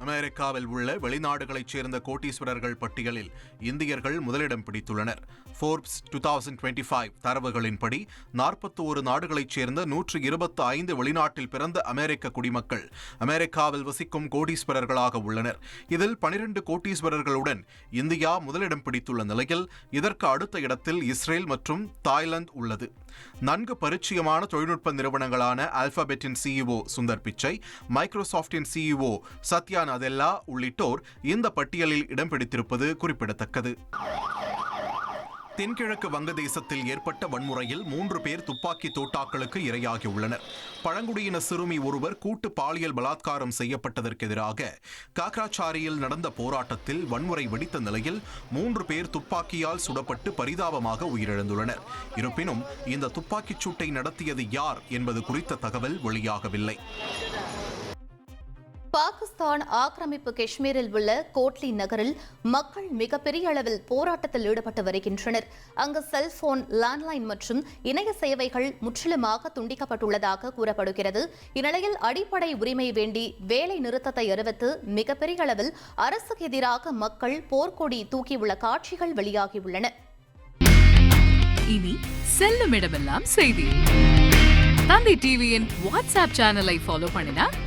அமெரிக்காவில் உள்ள வெளிநாடுகளைச் சேர்ந்த கோட்டீஸ்வரர்கள் பட்டியலில் இந்தியர்கள் முதலிடம் பிடித்துள்ளனர். Forbes two thousand twenty five தரவுகளின்படி நாற்பத்தோரு நாடுகளைச் சேர்ந்த நூற்று இருபத்தி ஐந்து வெளிநாட்டில் பிறந்த அமெரிக்க குடிமக்கள் அமெரிக்காவில் வசிக்கும் கோடீஸ்வரர்களாக உள்ளனர். இதில் பனிரெண்டு கோட்டீஸ்வரர்களுடன் இந்தியா முதலிடம் பிடித்துள்ள நிலையில் இதற்கு அடுத்த இடத்தில் இஸ்ரேல் மற்றும் தாய்லாந்து உள்ளது. நன்கு பரிச்சயமான தொழில்நுட்ப நிறுவனங்களான ஆல்பாபெட்டின் சிஇஓ சுந்தர் பிச்சை மைக்ரோசாஃப்டின் சிஇஓ சத்யா நதெல்லா உள்ளிட்டோர் இந்த பட்டியலில் இடம் பிடித்திருப்பது குறிப்பிடத்தக்கது. தென்கிழக்கு வங்கதேசத்தில் ஏற்பட்ட வன்முறையில் மூன்று பேர் துப்பாக்கி தோட்டாக்களுக்கு இரையாகியுள்ளனர் பழங்குடியின சிறுமி ஒருவர் கூட்டு பாலியல் பலாத்காரம் செய்யப்பட்டதற்கு எதிராக காக்ராச்சாரியில் நடந்த போராட்டத்தில் வன்முறை வெடித்த நிலையில் மூன்று பேர் துப்பாக்கியால் சுடப்பட்டு பரிதாபமாக உயிரிழந்துள்ளனர். இருப்பினும் இந்த துப்பாக்கிச் சூட்டை நடத்தியது யார் என்பது குறித்த தகவல் வெளியாகவில்லை. பாகிஸ்தான் ஆக்கிரமிப்பு காஷ்மீரில் உள்ள கோட்லி நகரில் மக்கள் மிகப்பெரிய அளவில் போராட்டத்தில் ஈடுபட்டு வருகின்றனர். அங்கு செல்போன் லேண்ட்லைன் மற்றும் இணைய சேவைகள் முற்றிலுமாக துண்டிக்கப்பட்டுள்ளதாக கூறப்படுகிறது. இந்நிலையில் அடிப்படை உரிமை வேண்டி வேலை நிறுத்தத்தை அறிவித்து மிகப்பெரிய அளவில் அரசுக்கு எதிராக மக்கள் போர்க்கொடி தூக்கியுள்ள காட்சிகள் வெளியாகியுள்ளன. இனி செல்லும் இடமெல்லாம் செய்தி. தந்தி டிவியின் வாட்ஸ்அப் சேனலை ஃபாலோ பண்ணினா